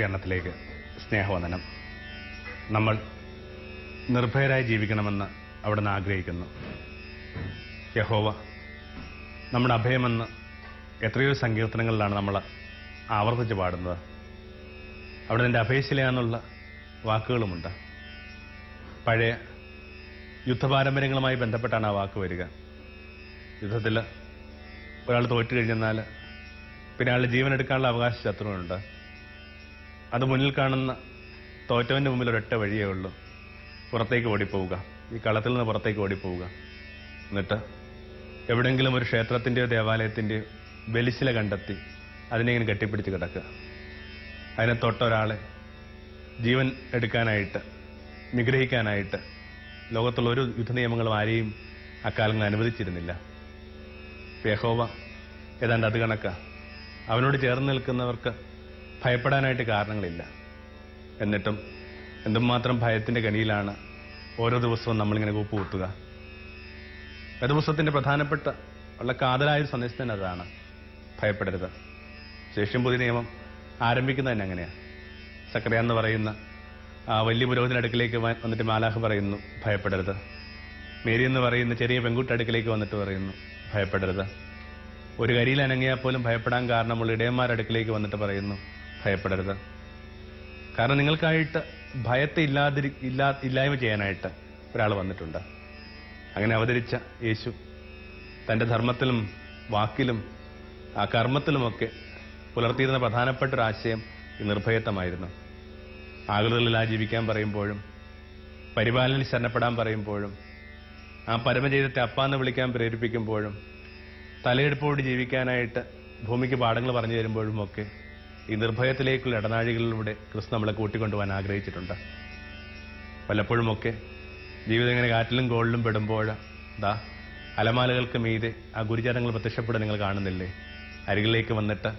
ഗുരുകരണത്തിലേക്ക് സ്നേഹവന്ദനം. നമ്മൾ നിർഭയരായി ജീവിക്കണമെന്ന് അവിടുന്ന് ആഗ്രഹിക്കുന്നു. യഹോവ നമ്മുടെ അഭയമെന്ന് എത്രയോ സങ്കീർത്തനങ്ങളിലാണ് നമ്മൾ ആവർത്തിച്ച് പാടുന്നത്. അവിടെ നിന്റെ അഭയശിലയാന്നുള്ള വാക്കുകളുമുണ്ട്. പഴയ യുദ്ധപാരമ്പര്യങ്ങളുമായി ബന്ധപ്പെട്ടാണ് ആ വാക്ക് വരിക. യുദ്ധത്തിൽ ഒരാൾ തോറ്റു കഴിഞ്ഞെന്നാൽ പിന്നെ അയാളുടെ ജീവൻ എടുക്കാനുള്ള അവകാശ ശത്രുവുണ്ട് അത് മുന്നിൽ കാണുന്ന തോറ്റവന്റെ മുമ്പിൽ ഒരൊറ്റ വഴിയേ ഉള്ളൂ. പുറത്തേക്ക് ഓടിപ്പോവുക. ഈ കളത്തിൽ നിന്ന് പുറത്തേക്ക് ഓടിപ്പോവുക. എന്നിട്ട് എവിടെയെങ്കിലും ഒരു ക്ഷേത്രത്തിന്റെയോ ദേവാലയത്തിന്റെയോ വെലിശില കണ്ടെത്തി അതിനെ ഇങ്ങനെ കെട്ടിപ്പിടിച്ച് കിടക്കുക. അതിനെ തൊട്ട ഒരാളെ ജീവൻ എടുക്കാനായിട്ട് നിഗ്രഹിക്കാനായിട്ട് ലോകത്തുള്ള ഒരു യുദ്ധ നിയമങ്ങളും ആരെയും അക്കാലങ്ങൾ അനുവദിച്ചിരുന്നില്ല. യഹോവ ഏതാണ്ട് അത് കണക്ക. അവനോട് ചേർന്ന് നിൽക്കുന്നവർക്ക് ഭയപ്പെടാനായിട്ട് കാരണങ്ങളില്ല. എന്നിട്ടും എന്തുമാത്രം ഭയത്തിന്റെ കനിയിലാണ് ഓരോ ദിവസവും നമ്മളിങ്ങനെ കൂപ്പ് കൂപ്പുകുത്തുക ദിവസത്തിന്റെ പ്രധാനപ്പെട്ട ഉള്ള കാതലായ ഒരു സന്ദേശം തന്നെ അതാണ് ഭയപ്പെടരുത്. ശേഷം പുതിയ നിയമം ആരംഭിക്കുന്നത് തന്നെ അങ്ങനെയാണ് സക്രിയ എന്ന് പറയുന്ന വലിയ പുരോഹിതൻ അടുക്കിലേക്ക് വന്നിട്ട് മാലാഹ് പറയുന്നു ഭയപ്പെടരുത്. മേരി എന്ന് പറയുന്ന ചെറിയ പെൺകുട്ടി അടുക്കിലേക്ക് വന്നിട്ട് പറയുന്നു ഭയപ്പെടരുത്. ഒരു കരിയിൽ അനങ്ങിയാൽ പോലും ഭയപ്പെടാൻ കാരണമുള്ള ഇടയന്മാരടുക്കിലേക്ക് വന്നിട്ട് പറയുന്നു ഭയപ്പെടരുത്. കാരണം നിങ്ങൾക്കായിട്ട് ഭയത്തെ ഇല്ലാതിരി ഇല്ലാ ഇല്ലായ്മ ചെയ്യാനായിട്ട് ഒരാൾ വന്നിട്ടുണ്ട്. അങ്ങനെ അവതരിച്ച യേശു തന്റെ ധർമ്മത്തിലും വാക്കിലും ആ കർമ്മത്തിലുമൊക്കെ പുലർത്തിയിരുന്ന പ്രധാനപ്പെട്ട ഒരു ആശയം ഈ നിർഭയത്വമായിരുന്നു. ആകൃതകളിൽ ആ ജീവിക്കാൻ പറയുമ്പോഴും പരിപാലനിൽ ശരണപ്പെടാൻ പറയുമ്പോഴും ആ പരമജീവിതത്തെ അപ്പാന്ന് വിളിക്കാൻ പ്രേരിപ്പിക്കുമ്പോഴും തലയെടുപ്പോട് ജീവിക്കാനായിട്ട് ഭൂമിക്ക് പാഠങ്ങൾ പറഞ്ഞു തരുമ്പോഴും ഒക്കെ ഈ നിർഭയത്തിലേക്കുള്ള ഇടനാഴികളിലൂടെ ക്രിസ്തു നമ്മളെ കൂട്ടിക്കൊണ്ടുപോകാൻ ആഗ്രഹിച്ചിട്ടുണ്ട്. പലപ്പോഴുമൊക്കെ ജീവിതം ഇങ്ങനെ കാറ്റിലും കോളിലും പെടുമ്പോൾ ദാ അലമാലകൾക്ക് മീതെ ആ ഗുരുചരങ്ങൾ പ്രത്യക്ഷപ്പെടാൻ നിങ്ങൾ കാണുന്നില്ലേ? അരികിലേക്ക് വന്നിട്ട്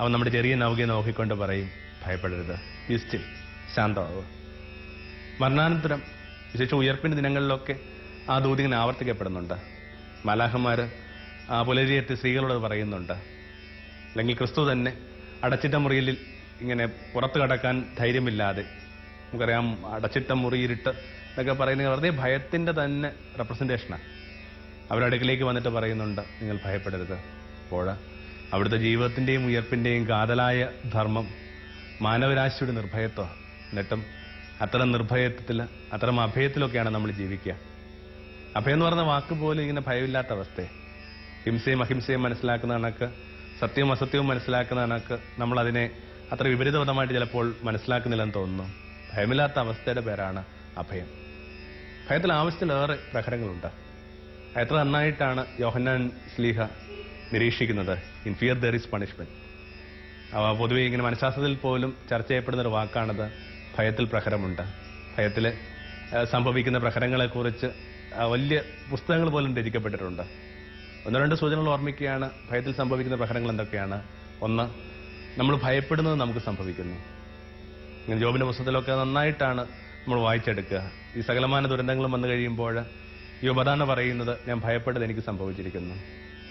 അവൻ നമ്മുടെ ചെറിയ നൗകയെ നോക്കിക്കൊണ്ട് പറയും ഭയപ്പെടരുത്. യുസ്റ്റിൽ ശാന്തമാവുക മരണാനന്തരം വിശേഷം ഉയർപ്പിന്റെ ദിനങ്ങളിലൊക്കെ ആ ദൂതി ഇങ്ങനെ ആവർത്തിക്കപ്പെടുന്നുണ്ട്. ആ പുലരിയെത്തി സ്ത്രീകളോട് പറയുന്നുണ്ട്. അല്ലെങ്കിൽ ക്രിസ്തു തന്നെ അടച്ചിട്ട മുറിയിൽ ഇങ്ങനെ പുറത്തു കടക്കാൻ ധൈര്യമില്ലാതെ. നമുക്കറിയാം അടച്ചിട്ട മുറിയിരിട്ട് എന്നൊക്കെ പറയുന്നത് വെറുതെ ഭയത്തിന്റെ തന്നെ റെപ്രസെന്റേഷനാണ് അവരുടെ അടുക്കിലേക്ക് വന്നിട്ട് പറയുന്നുണ്ട് നിങ്ങൾ ഭയപ്പെടരുത്. അപ്പോൾ അവിടുത്തെ ജീവിതത്തിന്റെയും ഉയർപ്പിന്റെയും കാതലായ ധർമ്മം മാനവരാശിയുടെ നിർഭയത്വം എന്നിട്ടും അത്തരം നിർഭയത്വത്തിൽ അത്തരം അഭയത്തിലൊക്കെയാണ് നമ്മൾ ജീവിക്കുക. അഭയം എന്ന് പറഞ്ഞ വാക്ക് പോലും ഇങ്ങനെ ഭയമില്ലാത്ത അവസ്ഥയെ. ഹിംസയും അഹിംസയും മനസ്സിലാക്കുന്ന കണക്ക് സത്യവും അസത്യവും മനസ്സിലാക്കുന്ന കണക്ക് നമ്മൾ അതിനെ അത്ര വിപരീതപദമായിട്ട് ചിലപ്പോൾ മനസ്സിലാക്കുന്നില്ലെന്ന് തോന്നുന്നു. ഭയമില്ലാത്ത അവസ്ഥയുടെ പേരാണ് അഭയം. ഭയത്തിൽ ആവശ്യത്തിലേറെ പ്രഹരങ്ങളുണ്ട്. എത്ര നന്നായിട്ടാണ് യോഹന്നാൻ സ്ലീഹ നിരീക്ഷിക്കുന്നത്? In fear there is punishment അവ പൊതുവെ ഇങ്ങനെ മനഃശാസ്ത്രത്തിൽ പോലും ചർച്ച ചെയ്യപ്പെടുന്ന ഒരു വാക്കാണത് ഭയത്തിൽ പ്രഹരമുണ്ട്. ഭയത്തിൽ സംഭവിക്കുന്ന പ്രഹരങ്ങളെക്കുറിച്ച് വലിയ പുസ്തകങ്ങൾ പോലും രചിക്കപ്പെട്ടിട്ടുണ്ട്. ഒന്ന് രണ്ട് സൂചനകൾ ഓർമ്മിക്കുകയാണ്. ഭയത്തിൽ സംഭവിക്കുന്ന പ്രഹരങ്ങൾ എന്തൊക്കെയാണ്? ഒന്ന് നമ്മൾ ഭയപ്പെടുന്നത് നമുക്ക് സംഭവിക്കുന്നു. ഇങ്ങനെ ജോബിന്റെ പുസ്തകത്തിലൊക്കെ നന്നായിട്ടാണ് നമ്മൾ വായിച്ചെടുക്കുക. ഈ സകലമാന ദുരന്തങ്ങളും വന്നു കഴിയുമ്പോൾ ഈ അതാണ് പറയുന്നത് ഞാൻ ഭയപ്പെട്ടത് എനിക്ക് സംഭവിച്ചിരിക്കുന്നു.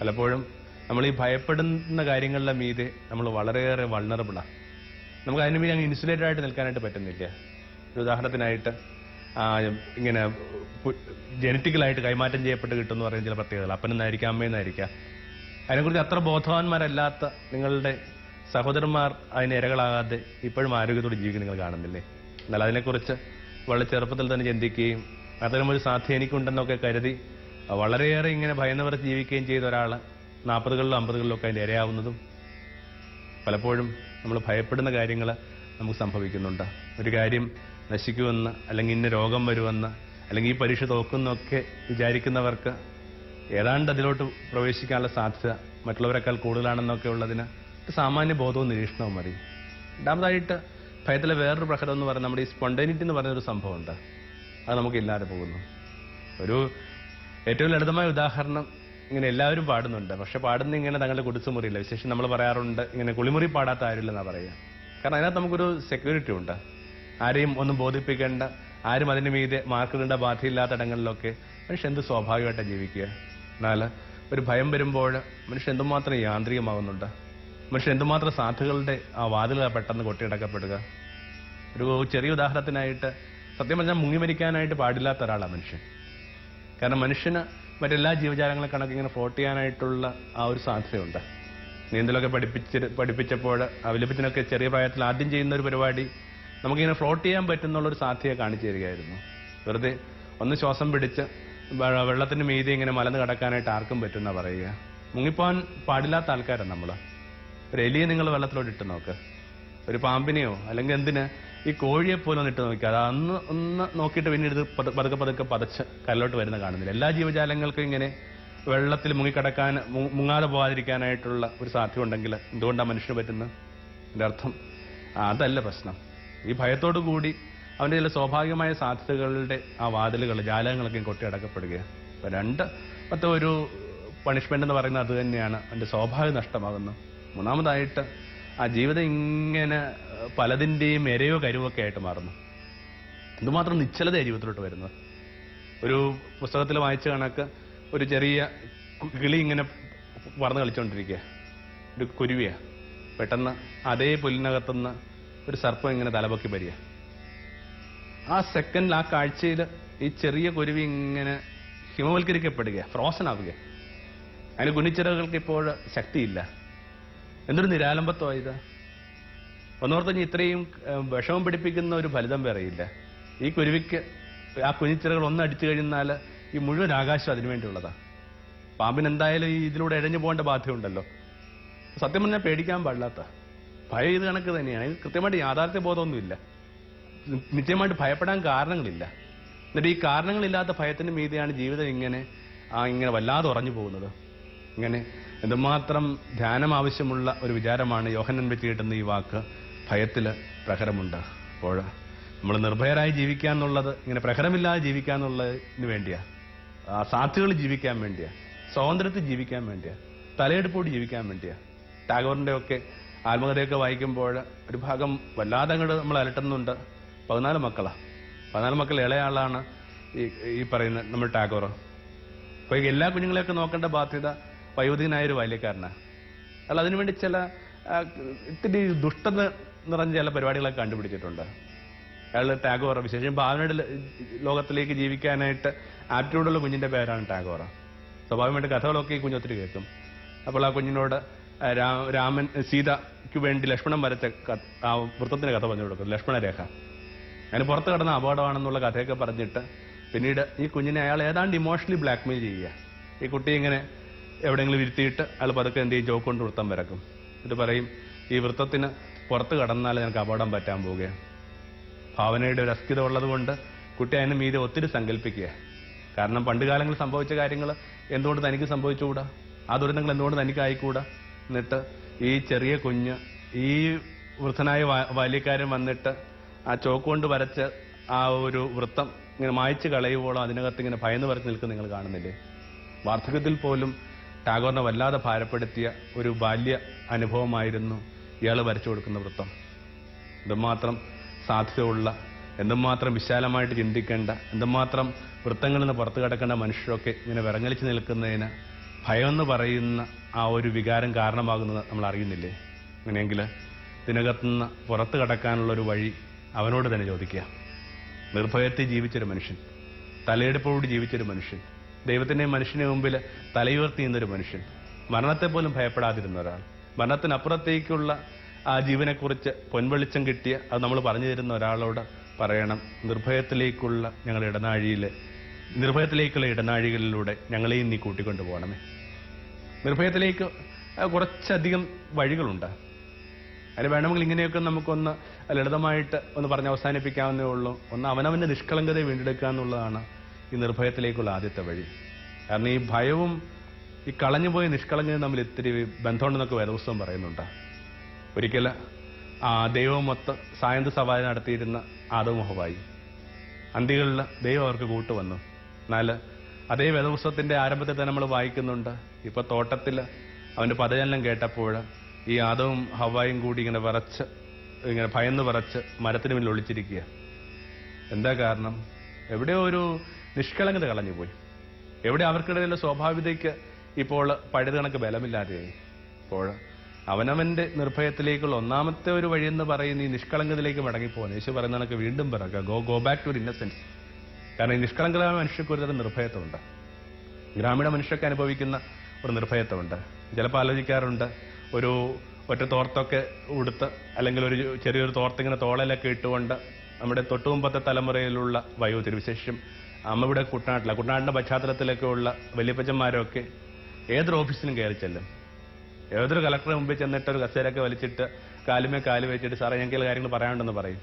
പലപ്പോഴും നമ്മൾ ഈ ഭയപ്പെടുന്ന കാര്യങ്ങളുടെ മീതെ നമ്മൾ വളരെയേറെ വൾണറബിളാണ് നമുക്ക് അതിന് അങ്ങ് ഇൻസുലേറ്റഡ് ആയിട്ട് നിൽക്കാനായിട്ട് പറ്റുന്നില്ല. ഉദാഹരണത്തിനായിട്ട് ഇങ്ങനെ ജനറ്റിക്കലായിട്ട് കൈമാറ്റം ചെയ്യപ്പെട്ട് കിട്ടുമെന്ന് പറയുന്ന ചില പ്രത്യേകതകൾ. അപ്പനെന്നായിരിക്കാം അമ്മയെന്നായിരിക്കാം. അതിനെക്കുറിച്ച് അത്ര ബോധവാന്മാരല്ലാത്ത നിങ്ങളുടെ സഹോദരന്മാർ അതിന് ഇരകളാകാതെ ഇപ്പോഴും ആരോഗ്യത്തോടെ ജീവിക്കുന്ന നിങ്ങൾ കാണുന്നില്ലേ? എന്നാൽ അതിനെക്കുറിച്ച് വളരെ ചെറുപ്പത്തിൽ തന്നെ ചിന്തിക്കുകയും അത്തരം ഒരു സാധ്യത എനിക്കുണ്ടെന്നൊക്കെ കരുതി വളരെയേറെ ഇങ്ങനെ ഭയന്നവർ ജീവിക്കുകയും ചെയ്ത ഒരാൾ നാൽപ്പതുകളിലും അമ്പതുകളിലും ഒക്കെ അതിന്റെ ഇരയാവുന്നതും പലപ്പോഴും നമ്മൾ ഭയപ്പെടുന്ന കാര്യങ്ങൾ നമുക്ക് സംഭവിക്കുന്നുണ്ട്. ഒരു കാര്യം നശിക്കുമെന്ന് അല്ലെങ്കിൽ ഇന്ന രോഗം വരുമെന്ന് അല്ലെങ്കിൽ ഈ പരീക്ഷ തോക്കുന്നൊക്കെ വിചാരിക്കുന്നവർക്ക് ഏതാണ്ട് അതിലോട്ട് പ്രവേശിക്കാനുള്ള സാധ്യത മറ്റുള്ളവരെക്കാൾ കൂടുതലാണെന്നൊക്കെ ഉള്ളതിന് സാമാന്യ ബോധവും നിരീക്ഷണവും മതി. രണ്ടാമതായിട്ട് ഭയത്തിലെ വേറൊരു പ്രഹരം എന്ന് പറയുന്നത് നമ്മുടെ ഈ സ്പോണ്ടേനിറ്റി എന്ന് പറയുന്ന ഒരു സംഭവമുണ്ട്. അത് നമുക്ക് ഇല്ലാതെ പോകുന്നു. ഒരു ഏറ്റവും ലളിതമായ ഉദാഹരണം ഇങ്ങനെ എല്ലാവരും പാടുന്നുണ്ട്. പക്ഷെ പാടുന്ന ഇങ്ങനെ തങ്ങളുടെ കുടിച്ചുമുറിയില്ല. വിശേഷം നമ്മൾ പറയാറുണ്ട് ഇങ്ങനെ കുളിമുറി പാടാത്ത ആരുമില്ലെന്നാണ് പറയുക. കാരണം അതിനകത്ത് നമുക്കൊരു സെക്യൂരിറ്റി ഉണ്ട്. ആരെയും ഒന്നും ബോധിപ്പിക്കേണ്ട ആരും അതിന് മീതെ മാർക്കിടേണ്ട ബാധയില്ലാത്ത ഇടങ്ങളിലൊക്കെ മനുഷ്യൻ എന്ത് സ്വാഭാവികമായിട്ടാണ് ജീവിക്കുക? എന്നാൽ ഒരു ഭയം വരുമ്പോൾ മനുഷ്യൻ എന്തുമാത്രം യാന്ത്രികമാകുന്നുണ്ട് മനുഷ്യൻ എന്തുമാത്രം സാധ്യതകളുടെ ആ വാതിലുകൾ പെട്ടെന്ന് കൊട്ടിയടക്കപ്പെടുക? ഒരു ചെറിയ ഉദാഹരണത്തിനായിട്ട് സത്യം പറഞ്ഞാൽ മുങ്ങി മരിക്കാനായിട്ട് പാടില്ലാത്ത ഒരാളാണ് മനുഷ്യൻ. കാരണം മനുഷ്യന് മറ്റെല്ലാ ജീവജാലങ്ങളെ കണക്കിങ്ങനെ ഫ്ലോട്ട് ചെയ്യാനായിട്ടുള്ള ആ ഒരു സാധ്യതയുണ്ട്. നീന്തലൊക്കെ പഠിപ്പിച്ച് പഠിപ്പിച്ചപ്പോൾ അവലംബത്തിനൊക്കെ ചെറിയ പ്രായത്തിൽ ആദ്യം ചെയ്യുന്ന ഒരു പരിപാടി നമുക്കിങ്ങനെ ഫ്ലോട്ട് ചെയ്യാൻ പറ്റുന്നുള്ള ഒരു സാധ്യത കാണിച്ചു തരികയായിരുന്നു. വെറുതെ ഒന്ന് ശ്വാസം പിടിച്ച് വെള്ളത്തിന് മീതി ഇങ്ങനെ മലന്ന് കടക്കാനായിട്ട് ആർക്കും പറ്റുന്ന പറയുക. മുങ്ങിപ്പോവാൻ പാടില്ലാത്ത ആൾക്കാരാണ് നമ്മൾ ഒരു എലിയെ നിങ്ങൾ വെള്ളത്തിലോട്ട് ഇട്ട് നോക്ക്. ഒരു പാമ്പിനെയോ അല്ലെങ്കിൽ എന്തിന് ഈ കോഴിയെ പോലെ ഒന്ന് ഇട്ട് നോക്കുക അത് അന്ന് ഒന്ന് നോക്കിയിട്ട് പിന്നീട് ഇത് പതു- പതുക്കെ പതുക്കെ പതച്ച് കല്ലോട്ട് വരുന്ന കാണുന്നില്ല. എല്ലാ ജീവജാലങ്ങൾക്കും ഇങ്ങനെ വെള്ളത്തിൽ മുങ്ങിക്കിടക്കാൻ മുങ്ങാതെ പോകാതിരിക്കാനായിട്ടുള്ള ഒരു സാധ്യത ഉണ്ടെങ്കിൽ എന്തുകൊണ്ടാണ് മനുഷ്യന് പറ്റുന്നത്? എന്റെ അർത്ഥം അതല്ല പ്രശ്നം. ഈ ഭയത്തോടു കൂടി അവന്റെ ചില സ്വാഭാവികമായ സാധ്യതകളുടെ ആ വാതിലുകൾ ജാലകങ്ങളൊക്കെ കൊട്ടിയടക്കപ്പെടുകയാണ് അപ്പൊ രണ്ട് മറ്റേ ഒരു പണിഷ്മെന്റ് എന്ന് പറയുന്നത് അത് തന്നെയാണ്. അവന്റെ സ്വാഭാവിക നഷ്ടമാകുന്നു. മൂന്നാമതായിട്ട് ആ ജീവിതം ഇങ്ങനെ പലതിന്റെയും എരയോ കരുവൊക്കെ ആയിട്ട് മാറുന്നു. എന്തുമാത്രം നിശ്ചലത ജീവിതത്തിലോട്ട് വരുന്നത്. ഒരു പുസ്തകത്തിൽ വായിച്ച കണക്ക് ഒരു ചെറിയ കിളി ഇങ്ങനെ പറന്ന് കളിച്ചുകൊണ്ടിരിക്കുക ഒരു കുരുവിയാണ് പെട്ടെന്ന് അതേ പുല്ലിനകത്തുനിന്ന് ഒരു സർപ്പം ഇങ്ങനെ തലപൊക്കി വരിക ആ സെക്കൻഡിൽ ആ കാഴ്ചയിൽ ഈ ചെറിയ കുരുവി ഇങ്ങനെ ഹിമവൽക്കരിക്കപ്പെടുക ഫ്രോസൺ ആവുക അതിന് കുനിച്ചിറകൾക്ക് ഇപ്പോൾ ശക്തിയില്ല. എന്തൊരു നിരാലംബത്വമായത്. ഒന്നോർത്തഞ്ഞ് ഇത്രയും വിഷമം പിടിപ്പിക്കുന്ന ഒരു ഫലിതം വേറെയില്ല ഈ കുരുവിക്ക് ആ കുനിച്ചിറകൾ ഒന്ന് അടിച്ചു കഴിഞ്ഞാൽ ഈ മുഴുവൻ ആകാശം അതിനു വേണ്ടിയുള്ളതാണ് പാമ്പിന് എന്തായാലും ഈ ഇതിലൂടെ ഇഴഞ്ഞു പോകേണ്ട ബാധ്യതയുണ്ടല്ലോ. സത്യം പറഞ്ഞാൽ പേടിക്കാൻ പാടില്ലാത്ത. ഭയം ഇത് കണക്ക് തന്നെയാണ്. കൃത്യമായിട്ട് യാഥാർത്ഥ്യ ബോധമൊന്നുമില്ല നിത്യമായിട്ട് ഭയപ്പെടാൻ കാരണങ്ങളില്ല. എന്നിട്ട് ഈ കാരണങ്ങളില്ലാത്ത ഭയത്തിന് മീതെയാണ് ജീവിതം ഇങ്ങനെ ആ ഇങ്ങനെ വല്ലാതെ ഉറഞ്ഞു പോകുന്നത്. ഇങ്ങനെ എന്തുമാത്രം ധ്യാനം ആവശ്യമുള്ള ഒരു വിചാരമാണ് യോഹനൻ വെച്ച് കിട്ടുന്ന ഈ വാക്ക്. ഭയത്തിൽ പ്രഹരമുണ്ട്. അപ്പോൾ നമ്മൾ നിർഭയരായി ജീവിക്കുക എന്നുള്ളത് ഇങ്ങനെ പ്രഹരമില്ലാതെ ജീവിക്കുക എന്നുള്ളതിന് വേണ്ടിയാ. ആ സാധ്യതകൾ ജീവിക്കാൻ വേണ്ടിയാ. സ്വാതന്ത്ര്യത്തിൽ ജീവിക്കാൻ വേണ്ടിയാ. തലയെടുപ്പോട് ജീവിക്കാൻ വേണ്ടിയാ. ടാഗോറിന്റെ ഒക്കെ ആത്മകഥയൊക്കെ വായിക്കുമ്പോൾ ഒരു ഭാഗം വല്ലാതെ അങ്ങോട്ട് നമ്മൾ അലട്ടുന്നുണ്ട്. പതിനാല് മക്കളാ. പതിനാല് മക്കൾ ഇളയാളാണ് ഈ ഈ പറയുന്ന നമ്മൾ ടാഗോർ. അപ്പൊ എല്ലാ കുഞ്ഞുങ്ങളെയൊക്കെ നോക്കേണ്ട ബാധ്യത വയോധികനായ ഒരു ബാല്യക്കാരനാണ് അല്ല അതിനുവേണ്ടി ചില ഇത്തിരി ദുഷ്ടത നിറഞ്ഞ ചില പരിപാടികളൊക്കെ കണ്ടുപിടിച്ചിട്ടുണ്ട്. അയാൾ ടാഗോർ വിശേഷം ഭാവനയുടെ ലോകത്തിലേക്ക് ജീവിക്കാനായിട്ട് ആപ്റ്റിറ്റ്യൂഡുള്ള കുഞ്ഞിന്റെ പേരാണ് ടാഗോറ സ്വാഭാവികമായിട്ട് കഥകളൊക്കെ ഈ കുഞ്ഞൊത്തിരി കേൾക്കും. അപ്പോൾ ആ കുഞ്ഞിനോട് രാമൻ സീതയ്ക്ക് വേണ്ടി ലക്ഷ്മണൻ വരച്ച ആ വൃത്തത്തിന്റെ കഥ പറഞ്ഞു കൊടുക്കും ലക്ഷ്മണരേഖ. അതിന് പുറത്ത് കിടന്ന അപകടമാണെന്നുള്ള കഥയൊക്കെ പറഞ്ഞിട്ട് പിന്നീട് ഈ കുഞ്ഞിനെ അയാൾ ഏതാണ്ട് ഇമോഷണലി ബ്ലാക്ക്മെയിൽ ചെയ്യുക. ഈ കുട്ടി ഇങ്ങനെ എവിടെയെങ്കിലും ഇരുത്തിയിട്ട് അയാൾ പതുക്കെ എന്ത് ചെയ്യും ജോക്ക് കൊണ്ട് വൃത്തം വരക്കും. എന്നിട്ട് പറയും ഈ വൃത്തത്തിന് പുറത്ത് കടന്നാൽ ഞങ്ങൾക്ക് അപകടം പറ്റാൻ പോവുകയാണ് ഭാവനയുടെ ഒരു അസ്ഥിത ഉള്ളതുകൊണ്ട് കുട്ടി അതിന് മീതെ ഒത്തിരി സങ്കല്പിക്കുക. കാരണം പണ്ട് കാലങ്ങളിൽ സംഭവിച്ച കാര്യങ്ങൾ എന്തുകൊണ്ട് തനിക്ക് സംഭവിച്ചുകൂടാ? ആ ദുരന്തങ്ങൾ എന്തുകൊണ്ട് തനിക്ക് ആയിക്കൂടാ എന്നിട്ട് ഈ ചെറിയ കുഞ്ഞ് ഈ വൃദ്ധനായ ബാല്യക്കാരൻ വന്നിട്ട് ആ ചോക്ക് കൊണ്ട് വരച്ച ആ ഒരു വൃത്തം ഇങ്ങനെ മായ്ച്ചു കളയുവോളം അതിനകത്ത് ഇങ്ങനെ ഭയന്ന് വരച്ച് നിൽക്കുന്ന നിങ്ങൾ കാണുന്നില്ലേ? വാർദ്ധക്യത്തിൽ പോലും ടാഗോറിനെ വല്ലാതെ ഭാരപ്പെടുത്തിയ ഒരു ബാല്യ അനുഭവമായിരുന്നു ഇയാൾ വരച്ചു കൊടുക്കുന്ന വൃത്തം. എന്തുമാത്രം സാധ്യതയുള്ള എന്തുമാത്രം വിശാലമായിട്ട് ചിന്തിക്കേണ്ട എന്തുമാത്രം വൃത്തങ്ങളിൽ നിന്ന് പുറത്തു കിടക്കേണ്ട മനുഷ്യരൊക്കെ ഇങ്ങനെ വിറങ്ങലിച്ച് നിൽക്കുന്നതിന് ഭയം എന്ന് പറയുന്ന ആ ഒരു വികാരം കാരണമാകുന്നത് നമ്മൾ അറിയുന്നില്ലേ അങ്ങനെയെങ്കിൽ ഇതിനകത്തുനിന്ന് പുറത്തു കടക്കാനുള്ള ഒരു വഴി അവനോട് തന്നെ ചോദിക്കുക. നിർഭയത്തെ ജീവിച്ചൊരു മനുഷ്യൻ തലയെടുപ്പോട് ജീവിച്ചൊരു മനുഷ്യൻ ദൈവത്തിന്റെ മനുഷ്യന് മുമ്പിൽ തലയുയർത്തി നിന്നൊരു മനുഷ്യൻ മരണത്തെ പോലും ഭയപ്പെടാതിരുന്ന ഒരാൾ മരണത്തിനപ്പുറത്തേക്കുള്ള ആ ജീവനെക്കുറിച്ച് പൊൻവെളിച്ചം കിട്ടിയ അത് നമ്മൾ പറഞ്ഞു തരുന്ന ഒരാളോട് പറയണം. നിർഭയത്തിലേക്കുള്ള ഞങ്ങളുടെ ഇടനാഴിയിൽ നിർഭയത്തിലേക്കുള്ള ഇടനാഴികളിലൂടെ ഞങ്ങളെയും നീ കൂട്ടിക്കൊണ്ടു പോകണമേ നിർഭയത്തിലേക്ക് കുറച്ചധികം വഴികളുണ്ട്. അതിന് വേണമെങ്കിൽ ഇങ്ങനെയൊക്കെ നമുക്കൊന്ന് ലളിതമായിട്ട് ഒന്ന് പറഞ്ഞ് അവസാനിപ്പിക്കാവുന്നേ ഉള്ളൂ. ഒന്ന് അവനവന്റെ നിഷ്കളങ്കതയെ വീണ്ടെടുക്കുക എന്നുള്ളതാണ് ഈ നിർഭയത്തിലേക്കുള്ള ആദ്യത്തെ വഴി. കാരണം ഈ ഭയവും ഈ കളഞ്ഞുപോയ നിഷ്കളങ്കതയും തമ്മിൽ ഇത്തിരി ബന്ധമുണ്ടെന്നൊക്കെ വേദപുസ്തകം പറയുന്നുണ്ട്. ഒരിക്കൽ ആ ദൈവമൊത്ത് സായന്ത സവാരി നടത്തിയിരുന്ന ആദവ് ആദമോഹവായി അന്തികളിൽ ദൈവം അവർക്ക് കൂട്ടുവന്നു. എന്നാൽ അതേ വേദപുസ്തകത്തിന്റെ ആരംഭത്തിൽ തന്നെ നമ്മൾ വായിക്കുന്നുണ്ട്. ഇപ്പൊ തോട്ടത്തിൽ അവന്റെ പദചലനം കേട്ടപ്പോൾ ഈ ആദവും ഹവായും കൂടി ഇങ്ങനെ വിറച്ച് ഇങ്ങനെ ഭയന്ന് വിറച്ച് മരത്തിന് മുന്നിൽ ഒളിച്ചിരിക്കുക. എന്താ കാരണം? എവിടെയോ ഒരു നിഷ്കളങ്കത കളഞ്ഞുപോയി. എവിടെ അവർക്കിടയിലെ സ്വാഭാവികതയ്ക്ക് ഇപ്പോൾ പഴുത് കണക്ക് ബലമില്ലാതെയായി അപ്പോൾ അവനവന്റെ നിർഭയത്തിലേക്കുള്ള ഒന്നാമത്തെ ഒരു വഴി എന്ന് പറയുന്ന ഈ നിഷ്കളങ്കതയിലേക്ക് മടങ്ങിപ്പോകുന്നത് യേശു പറയുന്ന കണക്ക് വീണ്ടും പിറക്കുക go go back to innocence കാരണം ഈ നിഷ്കളങ്കരായ മനുഷ്യർക്ക് ഒരുതരം നിർഭയത്വമുണ്ട്. ഗ്രാമീണ മനുഷ്യർക്ക് അനുഭവിക്കുന്ന ഒരു നിർഭയത്വമുണ്ട്. ചിലപ്പോൾ ആലോചിക്കാറുണ്ട് ഒരു ഒറ്റ തോർത്തൊക്കെ ഉടുത്ത് അല്ലെങ്കിൽ ഒരു ചെറിയൊരു തോർത്തിങ്ങനെ തോളയിലൊക്കെ ഇട്ടുകൊണ്ട് നമ്മുടെ തൊട്ടുമുമ്പത്തെ തലമുറയിലുള്ള വയോധികർ വിശേഷം അമ്മവിടെ കുട്ടനാട്ടിലെ. കുട്ടനാടിന്റെ കുട്ടനാടിന്റെ പശ്ചാത്തലത്തിലൊക്കെ ഉള്ള വലിയപ്പച്ചന്മാരൊക്കെ ഏതൊരു ഓഫീസിലും കയറി ചെല്ലും. ഏതൊരു കളക്ടറെ മുമ്പിൽ ചെന്നിട്ട് ഒരു കസേരയൊക്കെ വലിച്ചിട്ട് കാലുമേ കാൽ വെച്ചിട്ട് സാറേ ഞങ്ങൾക്ക് കാര്യങ്ങൾ പറയാനുണ്ടെന്ന് പറയും.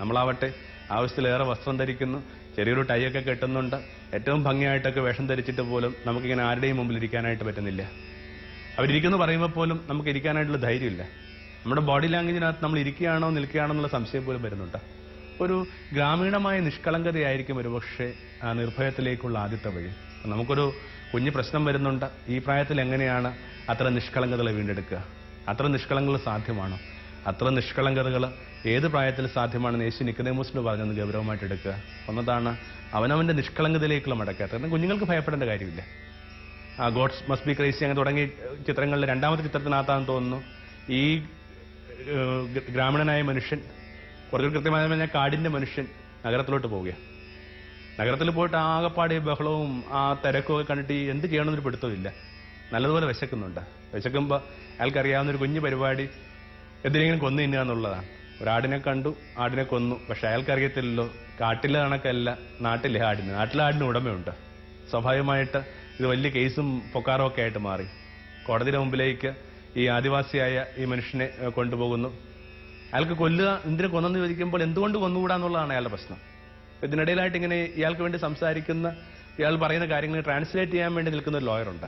നമ്മളാവട്ടെ ആവശ്യത്തിലേറെ വസ്ത്രം ധരിക്കുന്നു. ചെറിയൊരു ടൈ ഒക്കെ കെട്ടുന്നുണ്ട്. ഏറ്റവും ഭംഗിയായിട്ടൊക്കെ വേഷം ധരിച്ചിട്ട് പോലും നമുക്കിങ്ങനെ ആരുടെയും മുമ്പിൽ ഇരിക്കാനായിട്ട് പറ്റുന്നില്ല. അവരിക്കുന്നു പറയുമ്പോൾ പോലും നമുക്ക് ഇരിക്കാനായിട്ടുള്ള ധൈര്യമില്ല. നമ്മുടെ ബോഡി ലാംഗ്വേജിനകത്ത് നമ്മൾ ഇരിക്കുകയാണോ നിൽക്കുകയാണോ എന്നുള്ള സംശയം പോലും വരുന്നുണ്ട്. ഒരു ഗ്രാമീണമായ നിഷ്കളങ്കതയായിരിക്കും ഒരുപക്ഷെ ആ നിർഭയത്തിലേക്കുള്ള ആദ്യത്തെ വഴി. നമുക്കൊരു കുഞ്ഞു പ്രശ്നം വരുന്നുണ്ട്. ഈ പ്രായത്തിൽ എങ്ങനെയാണ് അത്ര നിഷ്കളങ്കതകളെ വീണ്ടെടുക്കുക? അത്ര നിഷ്കളങ്കത സാധ്യമാണോ? അത്ര നിഷ്കളങ്കതകൾ ഏത് പ്രായത്തിൽ സാധ്യമാണെന്ന് യേശു നിക്കതേമോസിന് പറഞ്ഞത് ഗൗരവമായിട്ട് എടുക്കുക. ഒന്നതാണ് അവനവന്റെ നിഷ്കളങ്കതയിലേക്കുള്ള മടക്കാത്ത കാരണം കുഞ്ഞുങ്ങൾക്ക് ഭയപ്പെടേണ്ട കാര്യമില്ല. ആ ഗോഡ്സ് മസ്റ്റ് ബി ക്രൈസി അങ്ങനെ തുടങ്ങിയ ചിത്രങ്ങളിൽ രണ്ടാമത്തെ ചിത്രത്തിനകത്താണെന്ന് തോന്നുന്നു. ഈ ഗ്രാമീണനായ മനുഷ്യൻ കുറച്ച് കൃത്യമായി പറഞ്ഞാൽ കാടിന്റെ മനുഷ്യൻ നഗരത്തിലോട്ട് പോവുകയാണ്. നഗരത്തിൽ പോയിട്ട് ആകെപ്പാടെ ബഹളവും ആ തിരക്കും ഒക്കെ കണ്ടിട്ട് എന്ത് ചെയ്യണമെന്നൊരു പിടുത്തമില്ല നല്ലതുപോലെ വിശക്കുന്നുണ്ട്. വിശക്കുമ്പോൾ അയാൾക്കറിയാവുന്ന ഒരു കുഞ്ഞു പരിപാടി എന്തിനെങ്കിലും കൊന്നു തിന്നുക എന്നുള്ളതാണ് ഒരാടിനെ കണ്ടു ആടിനെ കൊന്നു. പക്ഷെ അയാൾക്കറിയത്തില്ലല്ലോ കാട്ടിലെ കണക്കല്ല നാട്ടിലെ ആടിന്. നാട്ടിലെ ആടിന് ഉടമയുണ്ട്. സ്വാഭാവികമായിട്ട് ഇത് വലിയ കേസും പൊക്കാറും ഒക്കെ ആയിട്ട് മാറി. കോടതിയുടെ മുമ്പിലേക്ക് ഈ ആദിവാസിയായ ഈ മനുഷ്യനെ കൊണ്ടുപോകുന്നു. അയാൾക്ക് കൊല്ലുക എന്തിനു കൊന്നെന്ന് ചോദിക്കുമ്പോൾ എന്തുകൊണ്ട് കൊന്നുകൂടാ എന്നുള്ളതാണ് അയാളുടെ പ്രശ്നം. ഇതിനിടയിലായിട്ട് ഇങ്ങനെ ഇയാൾക്ക് വേണ്ടി സംസാരിക്കുന്ന ഇയാൾ പറയുന്ന കാര്യങ്ങൾ ട്രാൻസ്ലേറ്റ് ചെയ്യാൻ വേണ്ടി നിൽക്കുന്ന ഒരു ലോയറുണ്ട്.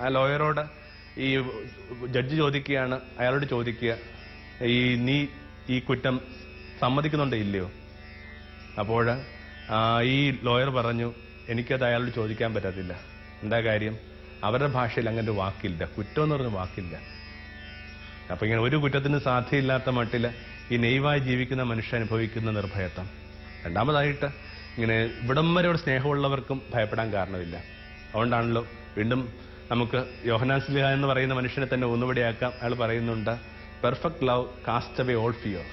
ആ ലോയറോട് ഈ ജഡ്ജ് ചോദിക്കുകയാണ് അയാളോട് ചോദിക്കുക ഈ നീ ഈ കുറ്റം സമ്മതിക്കുന്നുണ്ടോ ഇല്ലയോ? അപ്പോൾ ഈ ലോയർ പറഞ്ഞു എനിക്കത് അയാളോട് ചോദിക്കാൻ പറ്റത്തില്ല. എന്താ കാര്യം? അവരുടെ ഭാഷയിൽ അങ്ങനെ ഒരു വാക്കില്ല. കുറ്റം എന്ന് പറഞ്ഞ വാക്കില്ല. അപ്പൊ ഇങ്ങനെ ഒരു കുറ്റത്തിന് സാധ്യയില്ലാത്ത മട്ടിൽ ഈ നെയ്വായി ജീവിക്കുന്ന മനുഷ്യൻ അനുഭവിക്കുന്ന നിർഭയത്വം. രണ്ടാമതായിട്ട് ഇങ്ങനെ വരെ സ്നേഹമുള്ളവർക്കും ഭയപ്പെടാൻ കാരണമില്ല. അതുകൊണ്ടാണല്ലോ വീണ്ടും നമുക്ക് യോഹനാസ്ലിഹ എന്ന് പറയുന്ന മനുഷ്യനെ തന്നെ ഒന്നുപടിയാക്കാം. അയാൾ പറയുന്നുണ്ട് perfect love cast away all fear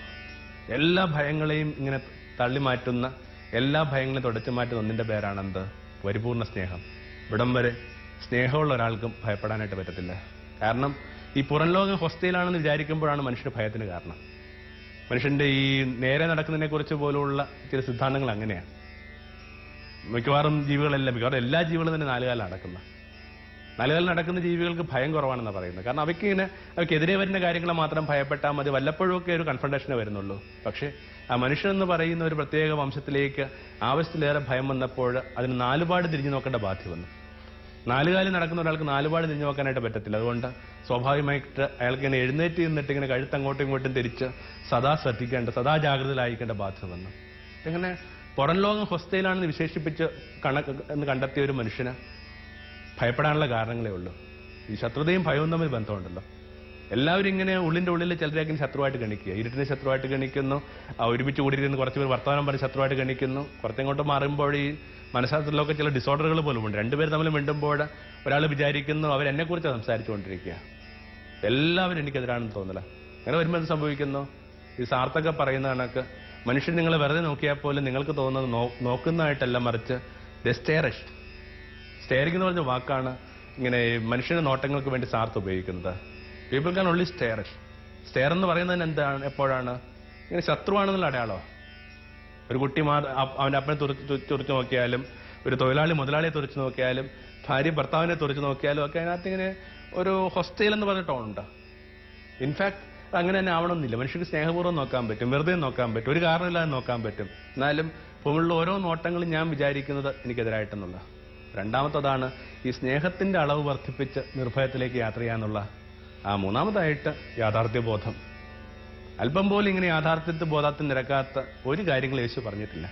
എല്ലാ ഭയങ്ങളെയും ഇങ്ങനെ തള്ളി മാറ്റുന്ന എല്ലാ ഭയങ്ങളെയും തുടച്ചു മാറ്റുന്ന ഒന്നിന്റെ പേരാണെന്ത്? പരിപൂർണ സ്നേഹം. ഇവിടം വരെ സ്നേഹമുള്ള ഒരാൾക്കും ഭയപ്പെടാനായിട്ട് പറ്റത്തില്ല. കാരണം ഈ പുറം ലോകം ഹൊസ്റ്റയിലാണെന്ന് വിചാരിക്കുമ്പോഴാണ് മനുഷ്യന് ഭയത്തിന് കാരണം. മനുഷ്യന്റെ ഈ നേരെ നടക്കുന്നതിനെ കുറിച്ച് പോലുള്ള ചില സിദ്ധാന്തങ്ങൾ അങ്ങനെയാണ്. മിക്കവാറും ജീവികളെല്ലാം മിക്കവാറും എല്ലാ ജീവികളും തന്നെ നാലുകാലം നടക്കുന്ന നാലുകാലം നടക്കുന്ന ജീവികൾക്ക് ഭയം കുറവാണെന്നാണ് പറയുന്നത്. കാരണം അവയ്ക്ക് ഇങ്ങനെ അവയ്ക്കെതിരെ വരുന്ന കാര്യങ്ങൾ മാത്രം ഭയപ്പെട്ടാൽ മതി. വല്ലപ്പോഴുമൊക്കെ ഒരു കൺഫണ്ടേഷനെ വരുന്നുള്ളൂ. പക്ഷേ ആ മനുഷ്യൻ എന്ന് പറയുന്ന ഒരു പ്രത്യേക വംശത്തിലേക്ക് ആവശ്യത്തിലേറെ ഭയം വന്നപ്പോൾ അതിന് നാലുപാട് തിരിഞ്ഞു നോക്കേണ്ട ബാധ്യത വന്നു. നാലുകാലി നടക്കുന്ന ഒരാൾക്ക് നാലുപാട് തിരിഞ്ഞു നോക്കാനായിട്ട് പറ്റത്തില്ല. അതുകൊണ്ട് സ്വാഭാവികമായിട്ട് അയാൾക്ക് ഇങ്ങനെ എഴുന്നേറ്റ് നിന്നിട്ട് ഇങ്ങനെ കഴുത്ത് അങ്ങോട്ടും ഇങ്ങോട്ടും തിരിച്ച് സദാ ശ്രദ്ധിക്കേണ്ട സദാ ജാഗ്രതയിലായിരിക്കേണ്ട ബാധ്യത വന്നു. ഇങ്ങനെ പുറം ലോകം ഹൊസ്തയിലാണെന്ന് വിശേഷിപ്പിച്ച് കണക്ക് എന്ന് കണ്ടെത്തിയ ഒരു മനുഷ്യന് ഭയപ്പെടാനുള്ള കാരണങ്ങളേ ഉള്ളൂ. ഈ ശത്രുതയും ഭയവും തമ്മിൽ ബന്ധമുണ്ടല്ലോ. എല്ലാവരും ഇങ്ങനെ ഉള്ളിന്റെ ഉള്ളിൽ ചിലരൊക്കെ ശത്രുവായിട്ട് ഗണിക്കുക. ഇരുട്ടിനെ ശത്രുവായിട്ട് ഗണിക്കുന്നു. ഒരുമിച്ച് കൂടിയിരുന്ന് കുറച്ച് പേർ വർത്തമാനം പറഞ്ഞ് ശത്രുവായിട്ട് ഗണിക്കുന്നു. കുറച്ചെങ്ങോട്ട് മാറുമ്പോൾ ഈ മനഃശാസ്ത്രത്തിലൊക്കെ ചില ഡിസോർഡറുകൾ പോലും ഉണ്ട്. രണ്ടുപേർ തമ്മിൽ മിണ്ടുമ്പോൾ ഒരാൾ വിചാരിക്കുന്നു അവരെന്നെ കുറിച്ച് സംസാരിച്ചുകൊണ്ടിരിക്കുക. എല്ലാവരും എനിക്കെതിരാണെന്ന് തോന്നില്ല അങ്ങനെ വരുമ്പോൾ എന്ത് സംഭവിക്കുന്നു? ഈ സാർത്ഥക പറയുന്ന കണക്ക് മനുഷ്യൻ നിങ്ങളെ വെറുതെ നോക്കിയാൽ പോലും നിങ്ങൾക്ക് തോന്നുന്നത് നോക്കുന്നതായിട്ടല്ല മറിച്ച് സ്റ്റേറിഷ് സ്റ്റെയറിംഗ് എന്ന് പറഞ്ഞ വാക്കാണ് ഇങ്ങനെ മനുഷ്യന്റെ നോട്ടങ്ങൾക്ക് വേണ്ടി സാർത്ത് ഉപയോഗിക്കുന്നത്. People can only stare stare എന്ന് പറയുന്നതിന് എന്താണ് എപ്പോഴാണ്? ഇങ്ങനെ ശത്രുവാണെന്നുള്ള അടയാളോ ഒരു കുട്ടി മാ അവന്റെ അപ്പനെ തുറച്ച് നോക്കിയാലും ഒരു തൊഴിലാളി മുതലാളിയെ തുറച്ചു നോക്കിയാലും ഭാര്യ ഭർത്താവിനെ തുറച്ചു നോക്കിയാലും ഒക്കെ അതിനകത്ത് ഇങ്ങനെ ഒരു ഹൊസ്റ്റൈൽ എന്ന് പറഞ്ഞ ടോണുണ്ട് ഇൻഫാക്ട് അങ്ങനെ തന്നെ ആവണമെന്നില്ല. മനുഷ്യർക്ക് സ്നേഹപൂർവം നോക്കാൻ പറ്റും വെറുതെ നോക്കാൻ പറ്റും ഒരു കാരണമില്ലാതെ നോക്കാൻ പറ്റും. എന്നാലും ഭൂമിയിലുള്ള ഓരോ നോട്ടങ്ങളും ഞാൻ വിചാരിക്കുന്നത് എനിക്കെതിരായിട്ടെന്നുള്ള രണ്ടാമത്തതാണ് ഈ സ്നേഹത്തിന്റെ അളവ് വർദ്ധിപ്പിച്ച് നിർഭയത്തിലേക്ക് യാത്ര ചെയ്യാന്നുള്ള ആ മൂന്നാമതായിട്ട് യാഥാർത്ഥ്യബോധം. അല്പം പോലും ഇങ്ങനെ യാഥാർത്ഥ്യത്തെ ബോധത്തിൽ നിരക്കാത്ത ഒരു കാര്യങ്ങൾ യേശു പറഞ്ഞിട്ടില്ല.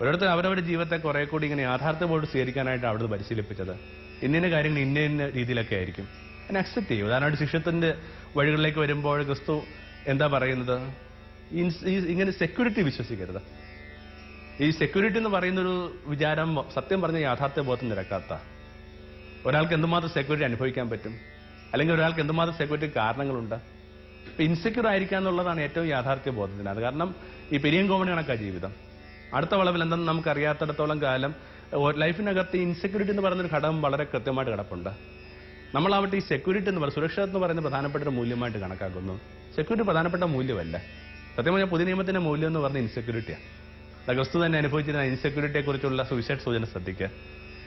ഒരിടത്ത് അവരവരുടെ ജീവിതത്തെ കുറെ കൂടി ഇങ്ങനെ യാഥാർത്ഥ്യബോധം സ്വീകരിക്കാനായിട്ട് അവിടുന്ന് പരിശീലിപ്പിച്ചത് ഇന്ന കാര്യങ്ങൾ ഇന്ന ഇന്ന രീതിയിലൊക്കെ ആയിരിക്കും. അതിനെ അക്സെപ്റ്റ് ചെയ്യും. ഉദാഹരണമായിട്ട് ശിഷ്യത്തിന്റെ വഴികളിലേക്ക് വരുമ്പോൾ ക്രിസ്തു എന്താ പറയുന്നത്? ഇങ്ങനെ സെക്യൂരിറ്റി വിശ്വസിക്കരുത്. ഈ സെക്യൂരിറ്റി എന്ന് പറയുന്ന ഒരു വിചാരം സത്യം പറഞ്ഞ യാഥാർത്ഥ്യ ബോധം നിരക്കാത്ത. ഒരാൾക്ക് എന്തുമാത്രം സെക്യൂരിറ്റി അനുഭവിക്കാൻ പറ്റും? അല്ലെങ്കിൽ ഒരാൾക്ക് എന്തുമാത്രം സെക്യൂരിറ്റി കാരണങ്ങളുണ്ട്? ഇൻസെക്യൂർ ആയിരിക്കുക എന്നുള്ളതാണ് ഏറ്റവും യാഥാർത്ഥ്യ ബോധത്തിന്. അത് കാരണം ഈ പെരിയം കോമണി കണക്കാ ജീവിതം. അടുത്ത വളവിൽ എന്തെന്ന് നമുക്ക് അറിയാത്തിടത്തോളം കാലം ലൈഫിനകത്ത് ഇൻസെക്യൂരിറ്റി എന്ന് പറയുന്നൊരു ഘടകം വളരെ കൃത്യമായിട്ട് കിടപ്പുണ്ട്. നമ്മളാവട്ടെ ഈ സെക്യൂരിറ്റി എന്ന് പറയുന്നത് സുരക്ഷ എന്ന് പറയുന്ന പ്രധാനപ്പെട്ട ഒരു മൂല്യമായിട്ട് കണക്കാക്കുന്നു. സെക്യൂരിറ്റി പ്രധാനപ്പെട്ട മൂല്യമല്ല. സത്യം പറഞ്ഞാൽ പുതിയ നിയമത്തിന്റെ മൂല്യം എന്ന് പറഞ്ഞ ഇൻസെക്യൂരിറ്റിയാണ് ക്രിസ്തു തന്നെ അനുഭവിച്ചിരുന്ന ഇൻസെക്യൂരിറ്റിയെ കുറിച്ചുള്ള സൂയിസൈഡ് സൂചന ശ്രദ്ധിക്കുക.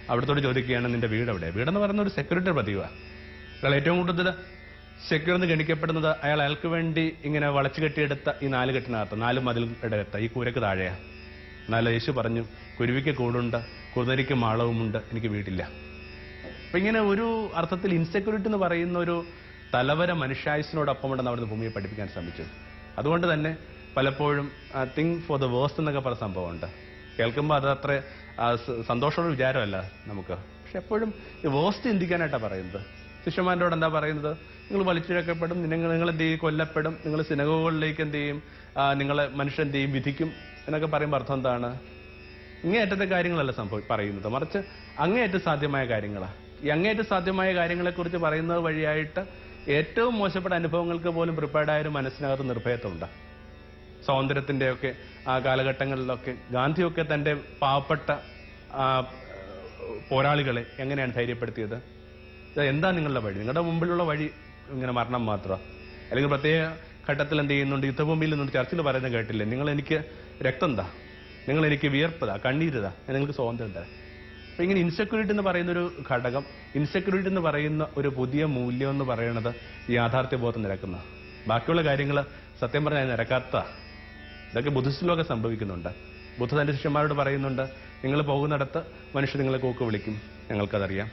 അവിടത്തോട് ചോദിക്കുകയാണ് നിന്റെ വീട് എവിടെ വീടെന്ന് പറയുന്ന ഒരു സെക്യൂരിറ്റി പതിവാണ് അയാൾ ഏറ്റവും കൂടുതൽ സെക്യൂർ എന്ന് ഗണിക്കപ്പെടുന്നത് അയാൾ അയാൾക്ക് വേണ്ടി ഇങ്ങനെ വളച്ചു കെട്ടിയെടുത്ത ഈ നാല് കെട്ടിനകത്ത് നാല് മതിലുടെ ഈ കൂരക്ക് താഴെയാ. എന്നാൽ യേശു പറഞ്ഞു കുരുവിക്ക് കൂടുണ്ട് കുതിരയ്ക്ക് മാളവുമുണ്ട് എനിക്ക് വീട്ടില്ല അപ്പൊ ഇങ്ങനെ ഒരു അർത്ഥത്തിൽ ഇൻസെക്യൂരിറ്റി എന്ന് പറയുന്ന ഒരു തലവര മനുഷ്യായുസിനോടൊപ്പം ഉണ്ടെന്ന് അവിടുന്ന് ഭൂമിയെ പഠിപ്പിക്കാൻ ശ്രമിച്ചു. അതുകൊണ്ട് തന്നെ പലപ്പോഴും തിങ്ക് ഫോർ ദ വേഴ്സ്റ്റ് എന്നൊക്കെ പറഞ്ഞ സംഭവമുണ്ട്. കേൾക്കുമ്പോൾ അത് അത്ര സന്തോഷമുള്ള വിചാരമല്ല നമുക്ക്. പക്ഷെ എപ്പോഴും വേസ്റ്റ് ചിന്തിക്കാനായിട്ടാണ് പറയുന്നത്. ശിഷ്യന്മാരോട് എന്താ പറയുന്നത്? നിങ്ങൾ വലിച്ചിഴക്കപ്പെടും നിങ്ങൾ നിങ്ങൾ എന്ത് ചെയ്യും? കൊല്ലപ്പെടും. നിങ്ങൾ സിനഗോകളിലേക്ക് എന്ത് ചെയ്യും? നിങ്ങളെ മനുഷ്യൻ എന്ത് ചെയ്യും? വിധിക്കും. എന്നൊക്കെ പറയുമ്പോൾ അർത്ഥം എന്താണ്? ഇങ്ങേയറ്റത്തെ കാര്യങ്ങളല്ല സംഭവം പറയുന്നത്. മറിച്ച് അങ്ങേയറ്റം സാധ്യമായ കാര്യങ്ങളാണ് ഈ അങ്ങേയറ്റം സാധ്യമായ കാര്യങ്ങളെക്കുറിച്ച് പറയുന്നത് വഴിയായിട്ട് ഏറ്റവും മോശപ്പെട്ട അനുഭവങ്ങൾക്ക് പോലും പ്രിപ്പയർഡായ ഒരു മനസ്സിനകത്ത് നിർഭയത്വമുണ്ട്. സ്വാതന്ത്ര്യത്തിന്റെയൊക്കെ ആ കാലഘട്ടങ്ങളിലൊക്കെ ഗാന്ധിയൊക്കെ തന്റെ പാവപ്പെട്ട പോരാളികളെ എങ്ങനെയാണ് ധൈര്യപ്പെടുത്തിയത്? എന്താ നിങ്ങളുടെ വഴി? നിങ്ങളുടെ മുമ്പിലുള്ള വഴി ഇങ്ങനെ മരണം മാത്രം? അല്ലെങ്കിൽ പ്രത്യേക ഘട്ടത്തിൽ എന്ത് ചെയ്യുന്നുണ്ട്? യുദ്ധഭൂമിയിൽ നിന്നുകൊണ്ട് ചർച്ചിൽ പറയുന്നത് കേട്ടില്ലേ? നിങ്ങൾ എനിക്ക് രക്തം താ. നിങ്ങൾ എനിക്ക് വിയർപ്പതാ കണ്ണീരുതാ നിങ്ങൾക്ക് സ്വാതന്ത്ര്യം തരാം. അപ്പൊ ഇങ്ങനെ ഇൻസെക്യൂരിറ്റി എന്ന് പറയുന്ന ഒരു ഘടകം ഇൻസെക്യൂരിറ്റി എന്ന് പറയുന്ന ഒരു പുതിയ മൂല്യം എന്ന് പറയുന്നത് യാഥാർത്ഥ്യബോധം നിരക്കുന്ന. ബാക്കിയുള്ള കാര്യങ്ങൾ സത്യം പറഞ്ഞാൽ നിരക്കാത്ത ഇതൊക്കെ ബുദ്ധിസ്റ്റിലൊക്കെ സംഭവിക്കുന്നുണ്ട്. ബുദ്ധ തന്റെ ശിഷ്യന്മാരോട് പറയുന്നുണ്ട് നിങ്ങൾ പോകുന്നിടത്ത് മനുഷ്യർ നിങ്ങളെ കൂക്ക് വിളിക്കും. ഞങ്ങൾക്കതറിയാം.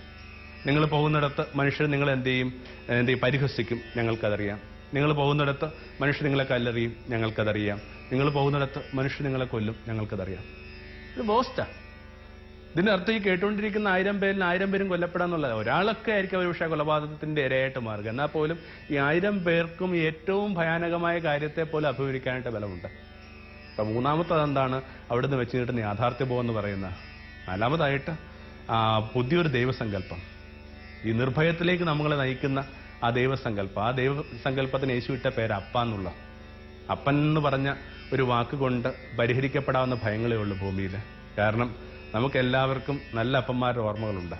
നിങ്ങൾ പോകുന്നിടത്ത് മനുഷ്യർ നിങ്ങൾ എന്ത് ചെയ്യും? എന്ത് ചെയ്യും? പരിഹസിക്കും. ഞങ്ങൾക്കതറിയാം. നിങ്ങൾ പോകുന്നിടത്ത് മനുഷ്യർ നിങ്ങളെ കല്ലെറിയും. ഞങ്ങൾക്കതറിയാം. നിങ്ങൾ പോകുന്നിടത്ത് മനുഷ്യർ നിങ്ങളെ കൊല്ലും. ഞങ്ങൾക്കതറിയാം. ഇത് ബോസ്റ്റാ ഇതിന്റെ അർത്ഥം ഈ കേട്ടുകൊണ്ടിരിക്കുന്ന ആയിരം പേരിൽ ആയിരം പേരും കൊല്ലപ്പെടാന്നുള്ളത് ഒരാളൊക്കെ ആയിരിക്കും ഒരുപക്ഷെ കൊലപാതകത്തിന്റെ ഇരയായിട്ട് മാറുക. എന്നാൽ പോലും ഈ ആയിരം പേർക്കും ഏറ്റവും ഭയാനകമായ കാര്യത്തെ പോലും അഭിമുഖിക്കാനായിട്ട് ബലമുണ്ട്. അപ്പൊ മൂന്നാമത്തത് എന്താണ്? അവിടെ നിന്ന് വെച്ച് കിട്ടുന്ന യാഥാർത്ഥ്യബോധം എന്ന് പറയുന്നത് നാലാമതായിട്ട് പുതിയൊരു ദൈവസങ്കല്പം. ഈ നിർഭയത്തിലേക്ക് നമ്മളെ നയിക്കുന്ന ആ ദൈവസങ്കല്പം. ആ ദൈവസങ്കല്പത്തിന് യേശു ഇട്ട പേര് അപ്പ എന്നുള്ള. അപ്പൻ എന്ന് പറഞ്ഞ ഒരു വാക്കുകൊണ്ട് പരിഹരിക്കപ്പെടാവുന്ന ഭയങ്ങളേ ഉള്ളൂ ഭൂമിയിൽ കാരണം നമുക്ക് എല്ലാവർക്കും നല്ല അപ്പന്മാരുടെ ഓർമ്മകളുണ്ട്.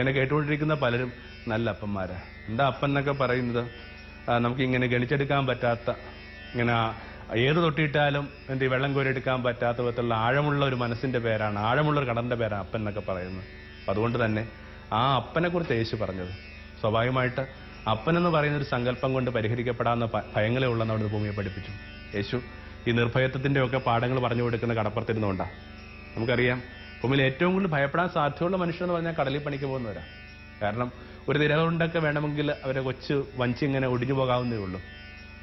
എന്നെ കേട്ടുകൊണ്ടിരിക്കുന്ന പലരും നല്ല അപ്പന്മാരാണ് എന്താ അപ്പൻ എന്നൊക്കെ പറയുന്നത്? നമുക്കിങ്ങനെ നമുക്ക് ഇങ്ങനെ ഗണിച്ചെടുക്കാൻ പറ്റാത്ത ഇങ്ങനെ ഏത് തൊട്ടിയിട്ടാലും എന്ത് വെള്ളം കോരിയെടുക്കാൻ പറ്റാത്ത വിധത്തിലുള്ള ആഴമുള്ള ഒരു മനസ്സിന്റെ പേരാണ് ആഴമുള്ള ഒരു കടന്റെ പേരാണ് അപ്പൻ എന്നൊക്കെ പറയുന്നത്. അതുകൊണ്ട് തന്നെ ആ അപ്പനെ കുറിച്ച് യേശു പറഞ്ഞത്. സ്വാഭാവികമായിട്ട് അപ്പൻ എന്ന് പറയുന്ന ഒരു സങ്കല്പം കൊണ്ട് പരിഹരിക്കപ്പെടാവുന്ന ഭയങ്ങളെ ഉള്ളെന്ന് അവിടുന്ന് ഭൂമിയെ പഠിപ്പിച്ചു. യേശു ഈ നിർഭയത്വത്തിന്റെ ഒക്കെ പാഠങ്ങൾ പറഞ്ഞു കൊടുക്കുന്ന കടപ്പുറത്തിരുന്നുകൊണ്ടാണ് നമുക്കറിയാം ഭൂമിയിൽ ഏറ്റവും കൂടുതൽ ഭയപ്പെടാൻ സാധ്യതയുള്ള മനുഷ്യൻ എന്ന് പറഞ്ഞാൽ കടലിൽ പണിക്ക് പോകുന്നവരാ. കാരണം ഒരു തിരകളുണ്ടൊക്കെ വേണമെങ്കിൽ അവരെ കൊച്ചു വഞ്ചി ഇങ്ങനെ ഒടിഞ്ഞു പോകാവുന്നേ ഉള്ളൂ.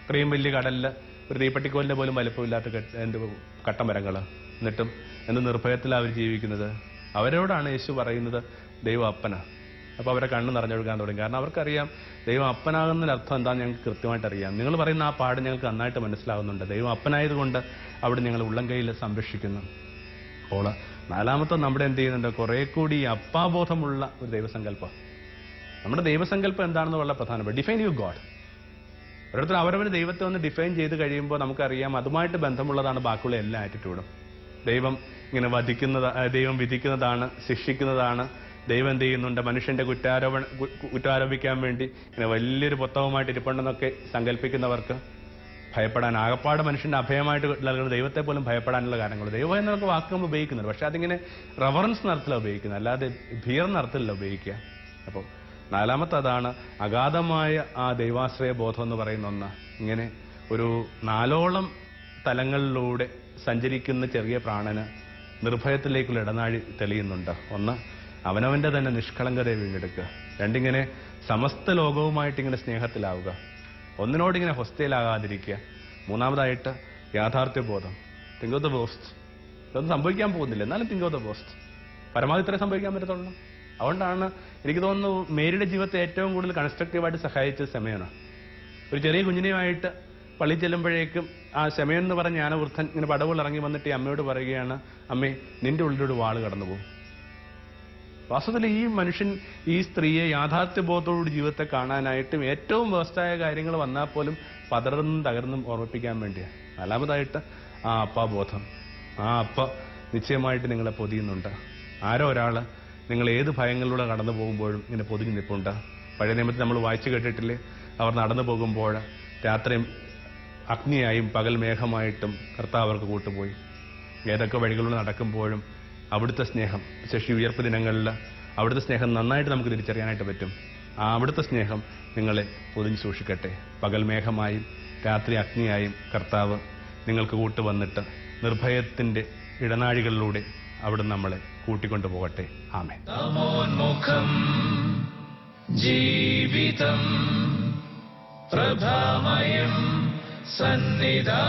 ഇത്രയും വലിയ കടലിൽ ഒരു തീപ്പെട്ടിക്കോലിന്റെ പോലും വലിപ്പമില്ലാത്ത എന്ത് എന്ത് കട്ടമരങ്ങൾ എന്നിട്ടും എന്ത് നിർഭയത്തിലാണ് അവർ ജീവിക്കുന്നത്? അവരോടാണ് യേശു പറയുന്നത് ദൈവം അപ്പന. അപ്പോൾ അവരെ കണ്ണ് നിറഞ്ഞൊഴുകാൻ തുടങ്ങി. കാരണം അവർക്കറിയാം ദൈവം അപ്പനാകുന്നതിന് അർത്ഥം എന്താണെന്ന് ഞങ്ങൾക്ക് കൃത്യമായിട്ട് അറിയാം നിങ്ങൾ പറയുന്ന ആ പാട് ഞങ്ങൾക്ക് നന്നായിട്ട് മനസ്സിലാവുന്നുണ്ട്. ദൈവം അപ്പനായതുകൊണ്ട് അവിടെ ഞങ്ങൾ ഉള്ളം കയ്യിൽ സംരക്ഷിക്കുന്നു. അപ്പോൾ നാലാമത്തെ നമ്മുടെ എന്ത് ചെയ്യുന്നുണ്ട്? കുറെ കൂടി അപ്പാബോധമുള്ള ഒരു ദൈവസങ്കല്പം. നമ്മുടെ ദൈവസങ്കല്പം എന്താണെന്ന് വളരെ പ്രധാനപ്പെട്ട ഡിഫൈൻ യു ഗോഡ് ഓരോരുത്തർ അവരവർ ദൈവത്തെ ഒന്ന് ഡിഫൈൻ ചെയ്ത് കഴിയുമ്പോൾ നമുക്കറിയാം അതുമായിട്ട് ബന്ധമുള്ളതാണ് ബാക്കിയുള്ള എല്ലാ ആറ്റിറ്റ്യൂഡും ദൈവം ഇങ്ങനെ വധിക്കുന്നത് ദൈവം വിധിക്കുന്നതാണ് ശിക്ഷിക്കുന്നതാണ്. ദൈവം എന്ത് ചെയ്യുന്നുണ്ട്? മനുഷ്യന്റെ കുറ്റാരോപണ കുറ്റാരോപിക്കാൻ വേണ്ടി ഇങ്ങനെ വലിയൊരു പുത്തകമായിട്ട് ഇരിപ്പുണ്ടെന്നൊക്കെ സങ്കല്പിക്കുന്നവർക്ക് ഭയപ്പെടാൻ ആകപ്പാട് മനുഷ്യന്റെ അഭയമായിട്ട് നൽകുന്ന ദൈവത്തെ പോലും ഭയപ്പെടാനുള്ള കാരണങ്ങൾ ദൈവം എന്നൊക്കെ വാക്ക് ഉപയോഗിക്കുന്നുണ്ട്. പക്ഷെ അതിങ്ങനെ റവറൻസ് നടത്തിലാണ് ഉപയോഗിക്കുന്നത്. അല്ലാതെ ഭീർ നടത്തില്ല ഉപയോഗിക്കുക. അപ്പോൾ നാലാമത്തെ അതാണ് അഗാധമായ ആ ദൈവാശ്രയ ബോധം എന്ന് പറയുന്ന ഒന്ന്. ഇങ്ങനെ ഒരു നാലോളം തലങ്ങളിലൂടെ സഞ്ചരിക്കുന്ന ചെറിയ പ്രാണന് നിർഭയത്തിലേക്കുള്ള ഇടനാഴി തെളിയുന്നുണ്ട്. ഒന്ന് അവനവന്റെ തന്നെ നിഷ്കളങ്കതയെ വീണ്ടെടുക്കുക. രണ്ടിങ്ങനെ സമസ്ത ലോകവുമായിട്ട് ഇങ്ങനെ സ്നേഹത്തിലാവുക. ഒന്നിനോടിങ്ങനെ ഹൊസ്റ്റയിലാകാതിരിക്കുക മൂന്നാമതായിട്ട് യാഥാർത്ഥ്യബോധം. ബോധം ദ ബോസ്റ്റ് ഇതൊന്നും സംഭവിക്കാൻ പോകുന്നില്ല. എന്നാലും തിങ്ക് ഓഫ് ദ ബോസ്റ്റ് പരമാവധി ഇത്രേ സംഭവിക്കാൻ പറ്റത്തുള്ളൂ. അതുകൊണ്ടാണ് എനിക്ക് തോന്നുന്നു മേരിയുടെ ജീവിതത്തെ ഏറ്റവും കൂടുതൽ കൺസ്ട്രക്റ്റീവായിട്ട് സഹായിച്ച സമയമാണ് ഒരു ചെറിയ കുഞ്ഞിനെയുമായിട്ട് പള്ളി ചെല്ലുമ്പോഴേക്കും ആ ശമയൻ എന്ന് പറഞ്ഞ ജ്ഞാനവൃദ്ധൻ ഇങ്ങനെ പടവുകൾ ഇറങ്ങി വന്നിട്ട് ഈ അമ്മയോട് പറയുകയാണ് അമ്മേ നിന്റെ ഉള്ളിലൊരു വാൾ കടന്നു പോകും വാസ്തവത്തിൽ ഈ മനുഷ്യൻ ഈ സ്ത്രീയെ യാഥാർത്ഥ്യ യാഥാർത്ഥ്യബോധത്തോടുകൂടി ജീവിതത്തെ കാണാനായിട്ടും ഏറ്റവും വ്യവസ്ഥായ കാര്യങ്ങൾ വന്നാൽ പോലും പതർന്നും തകർന്നും ഓർമ്മിപ്പിക്കാൻ വേണ്ടിയാണ്. നാലാമതായിട്ട് ആ അപ്പാബോധം. ആ അപ്പ നിശ്ചയമായിട്ട് നിങ്ങളെ പൊതിയുന്നുണ്ട്. ആരോ ഒരാൾ നിങ്ങൾ ഏത് ഭയങ്ങളിലൂടെ കടന്നു പോകുമ്പോഴും ഇങ്ങനെ പൊതുങ്ങി നിൽപ്പുണ്ട്. പഴയ നിയമത്തിൽ നമ്മൾ വായിച്ചു കേട്ടിട്ടില്ലേ? അവർ നടന്നു പോകുമ്പോൾ രാത്രി അഗ്നിയായും പകൽ മേഘമായിട്ടും കർത്താവ് അവർക്ക് കൂട്ടുപോയി. ഏതൊക്കെ വഴികളിലൂടെ നടക്കുമ്പോഴും അവിടുത്തെ സ്നേഹം ശശി ഉയർപ്പ് ദിനങ്ങളിൽ അവിടുത്തെ സ്നേഹം നന്നായിട്ട് നമുക്ക് തിരിച്ചറിയാനായിട്ട് പറ്റും. ആ അവിടുത്തെ സ്നേഹം നിങ്ങളെ പൊതിഞ്ഞ് സൂക്ഷിക്കട്ടെ. പകൽ മേഘമായും രാത്രി അഗ്നിയായും കർത്താവ് നിങ്ങൾക്ക് കൂട്ടുവന്നിട്ട് നിർഭയത്തിന്റെ ഇടനാഴികളിലൂടെ അവിടെ നമ്മളെ കൂട്ടിക്കൊണ്ടു പോകട്ടെ ആമേ ജീവിതം പ്രഭാമയം സന്നിധാ